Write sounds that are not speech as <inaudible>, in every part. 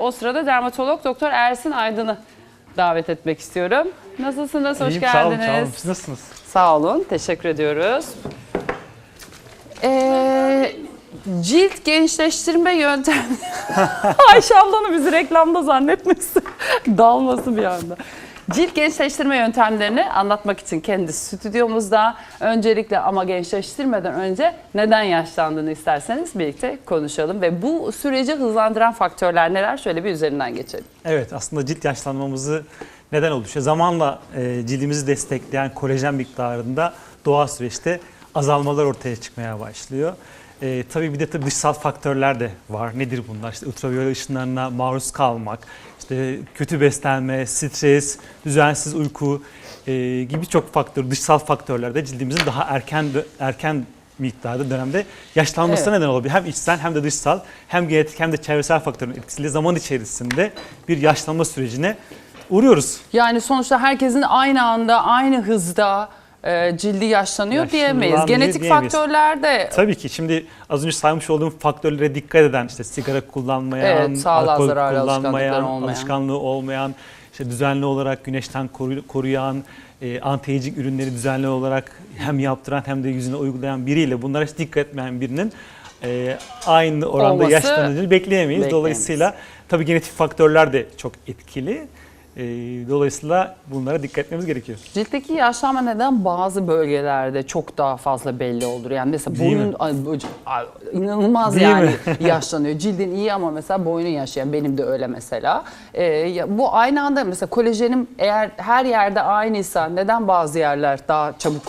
O sırada dermatolog Doktor Ersin Aydın'ı davet etmek istiyorum. Nasılsınız? Hoş İyiyim, Sağ olun, geldiniz. sağ olun. Siz nasılsınız? Sağ olun, teşekkür ediyoruz. Ee, cilt gençleştirme yöntemi. <laughs> Ayşe ablanı bizi reklamda zannetmesin. <laughs> Dalması bir anda. Cilt gençleştirme yöntemlerini anlatmak için kendi stüdyomuzda. Öncelikle ama gençleştirmeden önce neden yaşlandığını isterseniz birlikte konuşalım. Ve bu süreci hızlandıran faktörler neler? Şöyle bir üzerinden geçelim. Evet, aslında cilt yaşlanmamızı neden oluşuyor? Zamanla e, cildimizi destekleyen kolajen miktarında doğal süreçte azalmalar ortaya çıkmaya başlıyor. E, tabii bir de tabii dışsal faktörler de var. Nedir bunlar? İşte ultraviyole ışınlarına maruz kalmak, işte kötü beslenme, stres, düzensiz uyku e, gibi çok faktör, dışsal faktörler de cildimizin daha erken erken miktarda dönemde yaşlanmasına Evet. neden olabilir. Hem içsel hem de dışsal hem genetik hem de çevresel faktörün etkisiyle zaman içerisinde bir yaşlanma sürecine uğruyoruz. Yani sonuçta herkesin aynı anda, aynı hızda cildi yaşlanıyor diyemeyiz. Yaşlanıyor Genetik diyemeyiz. faktörler de Tabii ki şimdi az önce saymış olduğum faktörlere dikkat eden işte sigara kullanmayan, Evet, sağlığa alkol zararlı kullanmayan, alışkanlıkları olmayan. alışkanlığı olmayan, işte düzenli olarak güneşten koru- koruyan, e, anti-aging ürünleri düzenli olarak hem yaptıran hem de yüzüne uygulayan biriyle bunlara hiç dikkat etmeyen birinin e, aynı oranda Olması yaşlanacağını bekleyemeyiz. bekleyemeyiz. Dolayısıyla tabii genetik faktörler de çok etkili. E, dolayısıyla bunlara dikkat etmemiz gerekiyor. Ciltteki yaşlanma neden bazı bölgelerde çok daha fazla belli olur. Yani mesela Değil boyun ay, ay, inanılmaz Değil yani mi? <laughs> yaşlanıyor. Cildin iyi ama mesela boynun yaşayan benim de öyle mesela. Ya bu aynı anda mesela kolajenim eğer her yerde aynıysa neden bazı yerler daha çabuk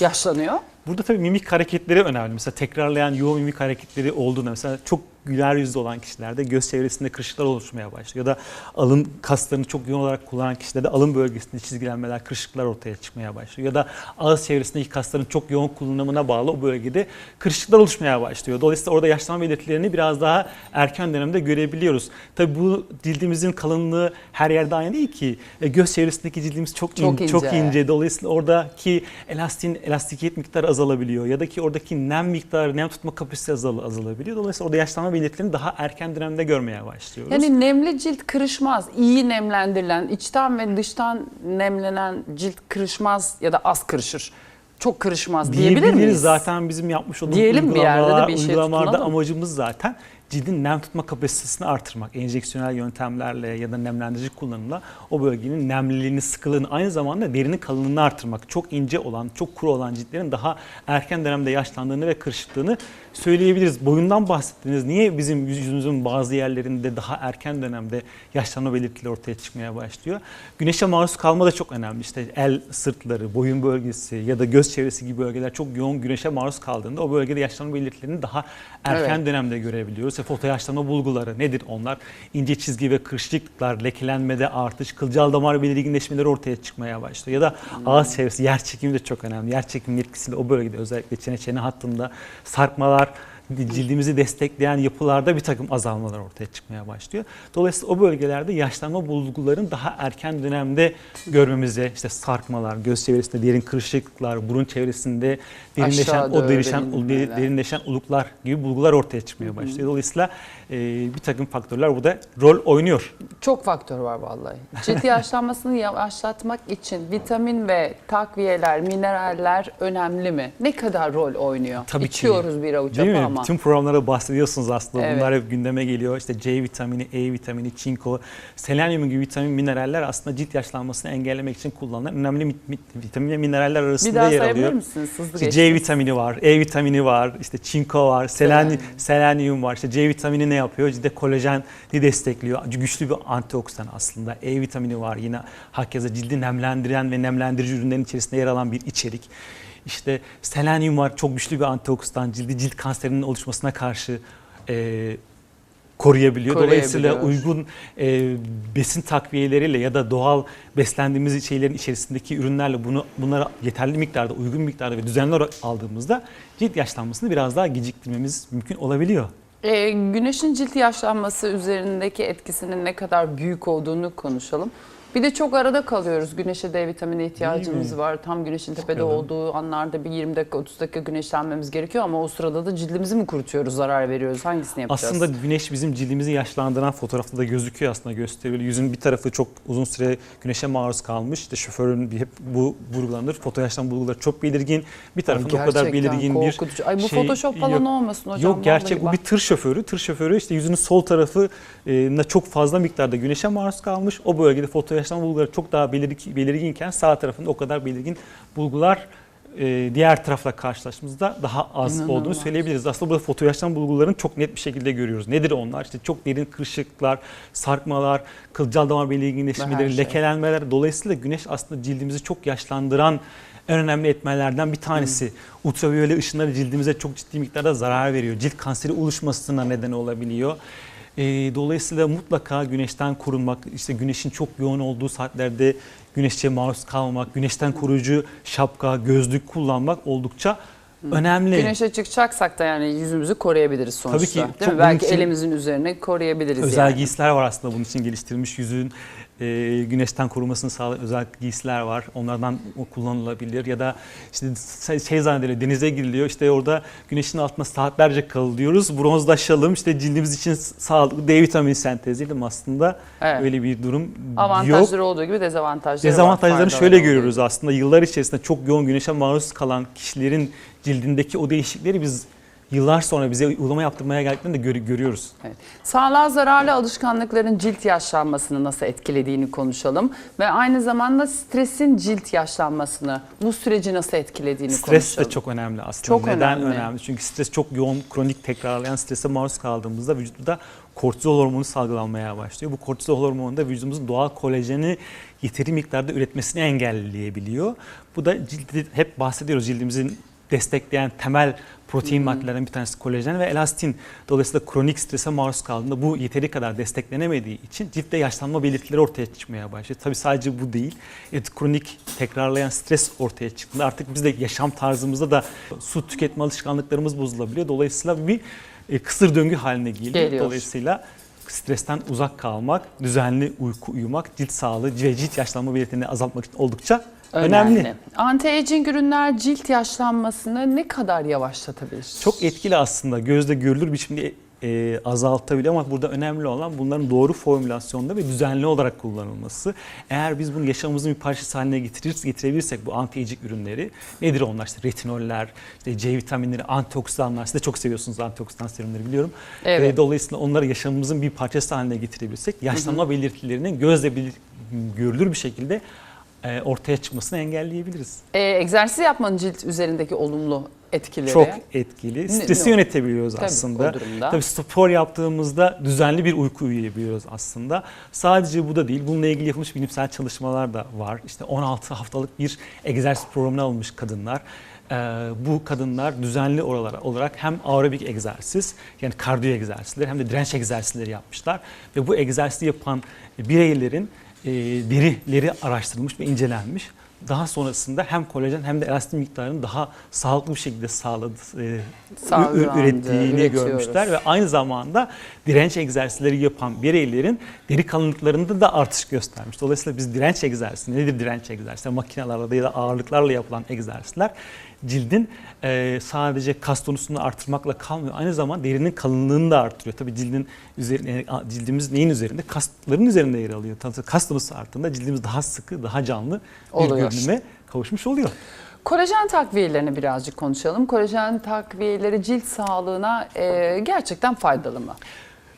yaşlanıyor? Burada tabii mimik hareketleri önemli. Mesela tekrarlayan yoğun mimik hareketleri olduğunda mesela çok güler yüzlü olan kişilerde göz çevresinde kırışıklar oluşmaya başlıyor. Ya da alın kaslarını çok yoğun olarak kullanan kişilerde alın bölgesinde çizgilenmeler, kırışıklar ortaya çıkmaya başlıyor. Ya da ağız çevresindeki kasların çok yoğun kullanımına bağlı o bölgede kırışıklar oluşmaya başlıyor. Dolayısıyla orada yaşlanma belirtilerini biraz daha erken dönemde görebiliyoruz. Tabii bu cildimizin kalınlığı her yerde aynı değil ki. E, Göz çevresindeki cildimiz çok, Çok in- çok ince. ince. Dolayısıyla oradaki elastin elastikiyet miktarı azalabiliyor ya da ki oradaki nem miktarı, nem tutma kapasitesi azal, azalabiliyor. Dolayısıyla orada yaşlanma belirtilerini daha erken dönemde görmeye başlıyoruz. Yani nemli cilt kırışmaz. İyi nemlendirilen, içten ve dıştan nemlenen cilt kırışmaz ya da az kırışır. Çok kırışmaz diyebilir miyiz? zaten bizim yapmış olduğumuz Diyelim bir yerde de uygulamalar- bir şey uygulamalarda tutunalım. amacımız zaten cildin nem tutma kapasitesini artırmak. Enjeksiyonel yöntemlerle ya da nemlendirici kullanımla o bölgenin nemliliğini, sıkılığını aynı zamanda derinin kalınlığını artırmak. Çok ince olan, çok kuru olan ciltlerin daha erken dönemde yaşlandığını ve kırışıklığını söyleyebiliriz. Boyundan bahsettiniz. Niye bizim yüzümüzün bazı yerlerinde daha erken dönemde yaşlanma belirtileri ortaya çıkmaya başlıyor? Güneşe maruz kalma da çok önemli. İşte el sırtları, boyun bölgesi ya da göz çevresi gibi bölgeler çok yoğun güneşe maruz kaldığında o bölgede yaşlanma belirtilerini daha erken Evet. dönemde görebiliyoruz. Ve foto yaşlanma bulguları nedir onlar? İnce çizgi ve kırışıklıklar, lekelenmede artış, kılcal damar belirginleşmeleri ortaya çıkmaya başlıyor. Ya da ağız çevresi, yer çekimi de çok önemli. Yer çekiminin etkisiyle o bölgede özellikle çene çene hattında sarkmalar, cildimizi destekleyen yapılarda bir takım azalmalar ortaya çıkmaya başlıyor. Dolayısıyla o bölgelerde yaşlanma bulguların daha erken dönemde görmemize işte sarkmalar, göz çevresinde derin kırışıklıklar, burun çevresinde derinleşen Aşağı o derinleşen, derinleşen oluklar gibi bulgular ortaya çıkmaya başlıyor. Dolayısıyla e, bir takım faktörler burada rol oynuyor. Çok faktör var vallahi. Cilt yaşlanmasını yavaşlatmak için vitamin ve takviyeler, mineraller önemli mi? Ne kadar rol oynuyor? Tabii ki. İçiyoruz bir avuç Değil mi? Ama. Bütün programlara bahsediyorsunuz aslında. Evet. Bunlar hep gündeme geliyor. İşte C vitamini, E vitamini, çinko, selenyum gibi vitamin mineraller aslında cilt yaşlanmasını engellemek için kullanılan önemli vitamin ve mineraller Bir arasında daha yer alıyor. misiniz? Hızlı İşte geçtiniz. C vitamini var, E vitamini var, işte çinko var, selen, Selenyum. selenyum var. İşte C vitamini ne yapıyor? Cilde kolajeni destekliyor. Güçlü bir antioksidan aslında. E vitamini var yine hakeza cildi nemlendiren ve nemlendirici ürünlerin içerisinde yer alan bir içerik. İşte selenyum var çok güçlü bir antioksidan cildi cilt kanserinin oluşmasına karşı e, koruyabiliyor. Dolayısıyla uygun e, besin takviyeleriyle ya da doğal beslendiğimiz şeylerin içerisindeki ürünlerle bunu bunlara yeterli miktarda, uygun miktarda ve düzenli olarak aldığımızda cilt yaşlanmasını biraz daha geciktirmemiz mümkün olabiliyor. Ee, güneşin cilt yaşlanması üzerindeki etkisinin ne kadar büyük olduğunu konuşalım. Bir de çok arada kalıyoruz. Güneşe D vitamini ihtiyacımız var. Tam güneşin tepede Evet. olduğu anlarda bir 20 dakika 30 dakika güneşlenmemiz gerekiyor ama o sırada da cildimizi mi kurutuyoruz, zarar veriyoruz? Hangisini yapacağız? Aslında güneş bizim cildimizi yaşlandıran fotoğrafta da gözüküyor aslında gösteriyor. Yüzün bir tarafı çok uzun süre güneşe maruz kalmış. İşte şoförün bir hep bu vurgulanır. Foto yaşlan bulguları çok belirgin. Bir tarafında o kadar belirgin bir korkutucu. Ay bu şey Photoshop falan yok. olmasın hocam. Yok gerçek bu bir tır şoförü. Tır şoförü işte yüzünün sol tarafı e, çok fazla miktarda güneşe maruz kalmış. O bölgede foto yaşlan bulguları çok daha belirgin, belirginken sağ tarafında o kadar belirgin bulgular e, diğer tarafla karşılaştığımızda daha az İnanılmaz. olduğunu söyleyebiliriz. Aslında burada foto yaşlan bulgularını çok net bir şekilde görüyoruz. Nedir onlar? İşte çok derin kırışıklar, sarkmalar, kılcal damar belirginleşmeleri, şey. lekelenmeler. Dolayısıyla güneş aslında cildimizi çok yaşlandıran en önemli etmenlerden bir tanesi. Ultraviyole ışınları cildimize çok ciddi miktarda zarar veriyor. Cilt kanseri oluşmasına neden olabiliyor. Ee, dolayısıyla mutlaka güneşten korunmak, işte güneşin çok yoğun olduğu saatlerde güneşe maruz kalmak, güneşten koruyucu şapka, gözlük kullanmak oldukça önemli. Güneşe çıkacaksak da yani yüzümüzü koruyabiliriz sonuçta. Tabii ki. Değil mi? Belki elimizin üzerine koruyabiliriz Özel yani. giysiler var aslında bunun için geliştirilmiş yüzün e, güneşten korumasını sağlayan özel giysiler var. Onlardan kullanılabilir ya da işte şey zannediliyor denize giriliyor işte orada güneşin altında saatlerce kalıyoruz. Bronzlaşalım işte cildimiz için sağlıklı D vitamini sentezleyelim aslında. Evet. Öyle bir durum yok. Avantajları olduğu gibi dezavantajları var. Dezavantajlarını faydaları şöyle görüyoruz aslında. Yıllar içerisinde çok yoğun güneşe maruz kalan kişilerin cildindeki o değişiklikleri biz yıllar sonra bize uygulama yaptırmaya geldiklerinde gör- görüyoruz. Evet. Sağlığa zararlı alışkanlıkların cilt yaşlanmasını nasıl etkilediğini konuşalım. Ve aynı zamanda stresin cilt yaşlanmasını, bu süreci nasıl etkilediğini Stres konuşalım. de çok önemli aslında. Çok Neden önemli. önemli? Çünkü stres çok yoğun, kronik tekrarlayan strese maruz kaldığımızda vücutta kortizol hormonu salgılanmaya başlıyor. Bu kortizol hormonu da vücudumuzun doğal kolajeni yeteri miktarda üretmesini engelleyebiliyor. Bu da cildi hep bahsediyoruz cildimizin destekleyen temel protein maddelerden bir tanesi kolajen ve elastin. Dolayısıyla kronik strese maruz kaldığında bu yeteri kadar desteklenemediği için ciltte yaşlanma belirtileri ortaya çıkmaya başlıyor. Tabii sadece bu değil. Evet, kronik tekrarlayan stres ortaya çıktığında artık biz de yaşam tarzımızda da su tüketme alışkanlıklarımız bozulabiliyor. Dolayısıyla bir e, kısır döngü haline geliyor. Geliyor. Dolayısıyla stresten uzak kalmak, düzenli uyku uyumak, cilt sağlığı ve cilt yaşlanma belirtilerini azaltmak için oldukça önemli. Anti-aging ürünler cilt yaşlanmasını ne kadar yavaşlatabilir? Çok etkili aslında. Gözle görülür biçimde e, azaltabiliyor ama burada önemli olan bunların doğru formülasyonda ve düzenli olarak kullanılması. Eğer biz bunu yaşamımızın bir parçası haline getirir, getirebilirsek bu anti-aging ürünleri nedir onlar? İşte retinoller, işte C vitaminleri, antioksidanlar. Siz de çok seviyorsunuz antioksidan serumları biliyorum. Evet. E, dolayısıyla onları yaşamımızın bir parçası haline getirebilirsek yaşlanma belirtilerinin gözle belir- görülür bir şekilde e, ortaya çıkmasını engelleyebiliriz. Ee, egzersiz yapmanın cilt üzerindeki olumlu etkileri. Çok etkili. Stresi ne- yönetebiliyoruz Tabii, aslında. Tabii spor yaptığımızda düzenli bir uyku uyuyabiliyoruz aslında. Sadece bu da değil. Bununla ilgili yapılmış bilimsel çalışmalar da var. İşte 16 haftalık bir egzersiz programına alınmış kadınlar. Ee, bu kadınlar düzenli oralara olarak hem aerobik egzersiz yani kardiyo egzersizleri hem de direnç egzersizleri yapmışlar. Ve bu egzersizi yapan bireylerin e, derileri araştırılmış ve incelenmiş. Daha sonrasında hem kolajen hem de elastin miktarını daha sağlıklı bir şekilde sağladı, e, Sağlandı, ürettiğini üretiyoruz. görmüşler ve aynı zamanda direnç egzersizleri yapan bireylerin deri kalınlıklarında da artış göstermiş. Dolayısıyla biz direnç egzersizi, nedir direnç egzersizi? Makinelerle ya da ağırlıklarla yapılan egzersizler cildin e, sadece kas tonusunu artırmakla kalmıyor. Aynı zamanda derinin kalınlığını da artırıyor. Tabii cildin üzerine, cildimiz neyin üzerinde? Kasların üzerinde yer alıyor. Tabii kas tonusu arttığında cildimiz daha sıkı, daha canlı bir Oluyor. görünüme kavuşmuş oluyor. Kolajen takviyelerini birazcık konuşalım. Kolajen takviyeleri cilt sağlığına e, gerçekten faydalı mı?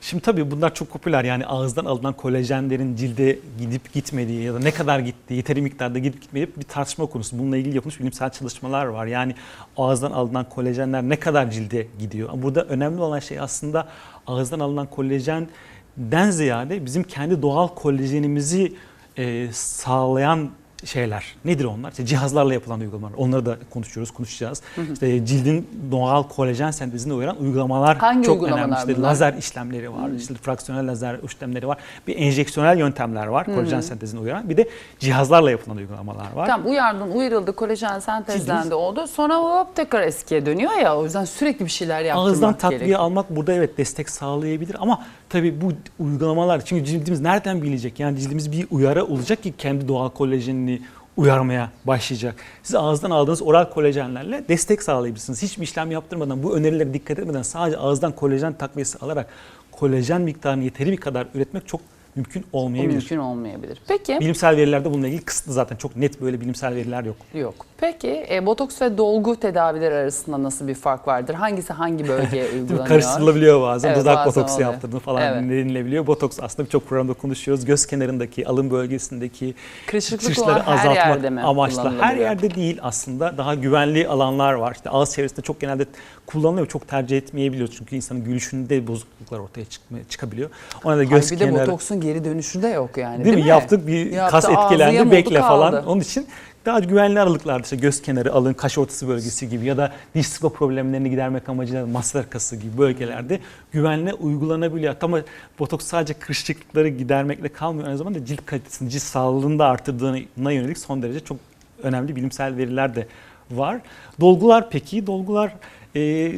Şimdi tabii bunlar çok popüler yani ağızdan alınan kolajenlerin cilde gidip gitmediği ya da ne kadar gittiği, yeteri miktarda gidip gitmediği bir tartışma konusu. Bununla ilgili yapılmış bilimsel çalışmalar var. Yani ağızdan alınan kolajenler ne kadar cilde gidiyor? Burada önemli olan şey aslında ağızdan alınan kolajenden ziyade bizim kendi doğal kolajenimizi e, sağlayan şeyler. Nedir onlar? İşte cihazlarla yapılan uygulamalar. Onları da konuşuyoruz, konuşacağız. İşte cildin doğal kolajen sentezine uyaran uygulamalar Hangi çok uygulamalar önemli. İşte bunlar? lazer işlemleri var, işte fraksiyonel lazer işlemleri var. Bir enjeksiyonel yöntemler var kolajen sentezine uyaran. Bir de cihazlarla yapılan uygulamalar var. Tamam uyardın, uyarıldı, kolajen sentezlendi oldu. Sonra hop tekrar eskiye dönüyor ya. O yüzden sürekli bir şeyler yaptırmak Ağızdan takviye almak burada evet destek sağlayabilir ama Tabii bu uygulamalar çünkü cildimiz nereden bilecek? Yani cildimiz bir uyarı olacak ki kendi doğal kolajenini uyarmaya başlayacak. Siz ağızdan aldığınız oral kolajenlerle destek sağlayabilirsiniz. Hiçbir işlem yaptırmadan, bu önerilere dikkat etmeden sadece ağızdan kolajen takviyesi alarak kolajen miktarını yeteri bir kadar üretmek çok mümkün olmayabilir. mümkün olmayabilir. Peki. Bilimsel verilerde bununla ilgili kısıtlı zaten. Çok net böyle bilimsel veriler yok. Yok. Peki e, botoks ve dolgu tedavileri arasında nasıl bir fark vardır? Hangisi hangi bölgeye <laughs> uygulanıyor? Karıştırılabiliyor bazen. Evet, Dudak bazen botoksu oluyor. yaptırdığını falan Evet. denilebiliyor. Botoks aslında birçok programda konuşuyoruz. Göz kenarındaki, alın bölgesindeki Kırışıklık çıkışları olan her azaltmak yerde mi amaçlı. Her yerde değil aslında. Daha güvenli alanlar var. İşte ağız çevresinde çok genelde kullanılıyor. Çok tercih etmeyebiliyoruz. Çünkü insanın gülüşünde bozukluklar ortaya çıkma, çıkabiliyor. Ona da göz Ay bir de kenarı... botoksun geri dönüşü de yok yani Değil, değil, mi? Yaptık bir Yaptı, kas etkilendi bekle falan. kaldı. Onun için daha güvenli aralıklarda işte göz kenarı, alın, kaş ortası bölgesi gibi ya da diş sıkma problemlerini gidermek amacıyla maslar arkası gibi bölgelerde güvenle uygulanabiliyor. Ama botoks sadece kırışıklıkları gidermekle kalmıyor. Aynı zamanda cilt kalitesini, cilt sağlığını da arttırdığına yönelik son derece çok önemli bilimsel veriler de var. Dolgular peki? Dolgular e,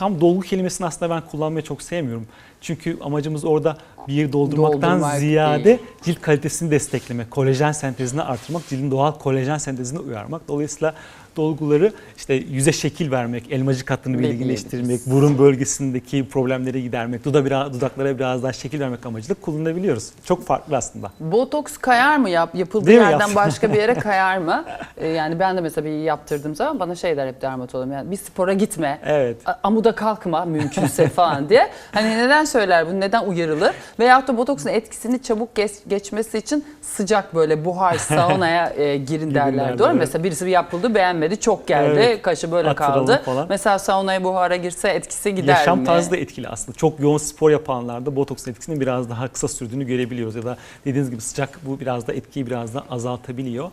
tam dolgu kelimesini aslında ben kullanmayı çok sevmiyorum. Çünkü amacımız orada bir yeri doldurmaktan Doldurmak ziyade değil. cilt kalitesini desteklemek, kolajen sentezini artırmak, cildin doğal kolajen sentezini uyarmak. Dolayısıyla dolguları işte yüze şekil vermek, elmacık hattını belirginleştirmek, burun bölgesindeki problemleri gidermek, duda biraz, dudaklara biraz daha şekil vermek amacıyla kullanabiliyoruz. Çok farklı aslında. Botoks kayar mı yap yapıldığı Değil yerden başka bir yere <laughs> kayar mı? Ee, yani ben de mesela bir yaptırdığım zaman bana şey der hep dermatologum yani bir spora gitme. Evet. Amuda kalkma mümkünse <laughs> falan diye. Hani neden söyler bunu? Neden uyarılır? Veyahut da botoksun etkisini çabuk geç- geçmesi için sıcak böyle buhar saunaya e, girin derler. Doğru mu? Mesela birisi bir yapıldı beğenmedi çok geldi. Evet. Kaşı böyle Attıralım kaldı. falan. Mesela saunaya buhara girse etkisi gider Yaşam mi? tarzı da etkili aslında. Çok yoğun spor yapanlarda botoks etkisinin biraz daha kısa sürdüğünü görebiliyoruz. Ya da dediğiniz gibi sıcak bu biraz da etkiyi biraz da azaltabiliyor.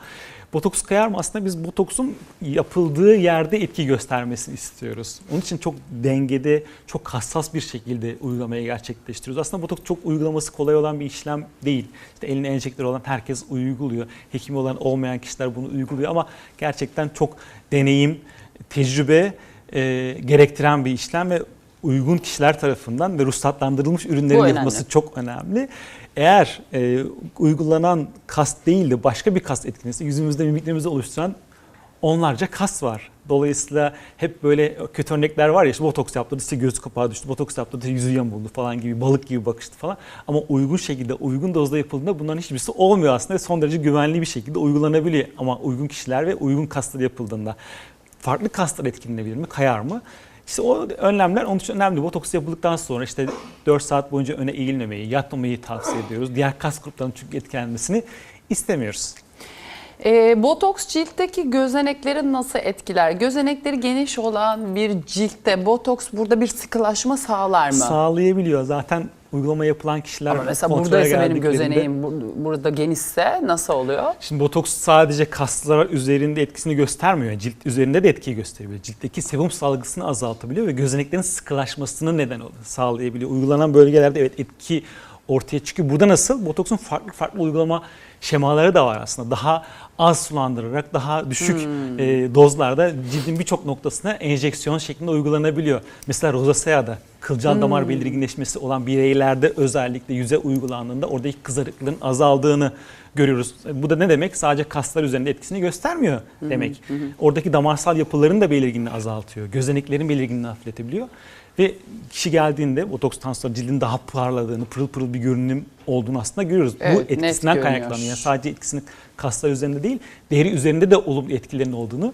Botoks kayar mı? Aslında biz botoksun yapıldığı yerde etki göstermesini istiyoruz. Onun için çok dengede, çok hassas bir şekilde uygulamayı gerçekleştiriyoruz. Aslında botoks çok uygulaması kolay olan bir işlem değil. İşte eline enjektör olan herkes uyguluyor. Hekimi olan olmayan kişiler bunu uyguluyor ama gerçekten çok deneyim, tecrübe e, gerektiren bir işlem ve uygun kişiler tarafından ve ruhsatlandırılmış ürünlerin Bu önemli. yapılması çok önemli. Eğer e, uygulanan kas değil de başka bir kas etkilisi yüzümüzde mimiklerimizi oluşturan onlarca kas var. Dolayısıyla hep böyle kötü örnekler var ya işte botoks yaptırdı işte gözü kapağı düştü, botoks yaptırdı işte yüzü yamuldu falan gibi balık gibi bakıştı falan. Ama uygun şekilde uygun dozda yapıldığında bunların hiçbirisi olmuyor aslında ve son derece güvenli bir şekilde uygulanabiliyor. Ama uygun kişiler ve uygun kaslar yapıldığında farklı kaslar etkilenebilir mi, kayar mı? İşte o önlemler onun için önemli. Botoks yapıldıktan sonra işte 4 saat boyunca öne eğilmemeyi, yatmamayı tavsiye ediyoruz. Diğer kas gruplarının çünkü etkilenmesini istemiyoruz. E, botoks ciltteki gözenekleri nasıl etkiler? Gözenekleri geniş olan bir ciltte botoks burada bir sıkılaşma sağlar mı? Sağlayabiliyor. Zaten uygulama yapılan kişiler Ama mesela buradaysa benim gözeneğim bu- burada genişse nasıl oluyor? Şimdi botoks sadece kaslar üzerinde etkisini göstermiyor. Cilt üzerinde de etkiyi gösteriyor. Ciltteki sebum salgısını azaltabiliyor ve gözeneklerin sıkılaşmasını neden sağlayabiliyor. Uygulanan bölgelerde evet etki ortaya çıkıyor. Burada nasıl? Botoksun farklı farklı uygulama şemaları da var aslında. Daha az sulandırarak daha düşük Hmm. e, dozlarda cildin birçok noktasına enjeksiyon şeklinde uygulanabiliyor. Mesela rozaseada kılcal Hmm. damar belirginleşmesi olan bireylerde özellikle yüze uygulandığında oradaki kızarıklığın azaldığını görüyoruz. Bu da ne demek? Sadece kaslar üzerinde etkisini göstermiyor demek. Oradaki damarsal yapıların da belirginliğini azaltıyor. Gözeneklerin belirginliğini hafifletebiliyor. Ve kişi geldiğinde botokstan sonra cildin daha parladığını, pırıl pırıl bir görünüm olduğunu aslında görüyoruz. Evet, Bu etkisinden kaynaklanıyor. Yani sadece etkisinin kaslar üzerinde değil, deri üzerinde de olumlu etkilerinin olduğunu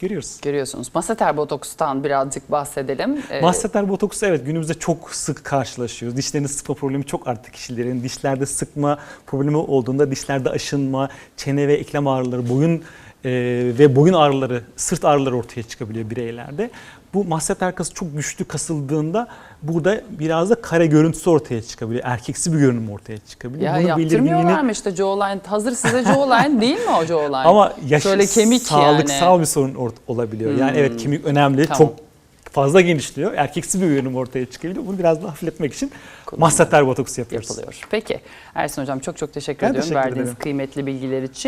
görüyoruz. Görüyorsunuz. Masseter botokstan birazcık bahsedelim. Ee, Masseter botoksu evet günümüzde çok sık karşılaşıyoruz. Dişlerin sıkma problemi çok arttı kişilerin. Dişlerde sıkma problemi olduğunda dişlerde aşınma, çene ve eklem ağrıları, boyun e, ve boyun ağrıları, sırt ağrıları ortaya çıkabiliyor bireylerde. Bu masseter kası çok güçlü kasıldığında burada biraz da kare görüntüsü ortaya çıkabiliyor. Erkeksi bir görünüm ortaya çıkabiliyor. ya Bunun yaptırmıyorlar mı işte jawline? Hazır size jawline <laughs> değil mi o jawline? Ama yaş, Şöyle kemik sağlıksal yani. bir sorun olabiliyor. Yani evet kemik önemli, Tamam. çok fazla genişliyor. Erkeksi bir görünüm ortaya çıkabiliyor. Bunu biraz daha hafifletmek için masseter botoksu yapıyoruz. yapılıyor. Peki Ersin Hocam çok çok teşekkür Ben ediyorum teşekkür verdiğiniz ederim. kıymetli bilgiler için.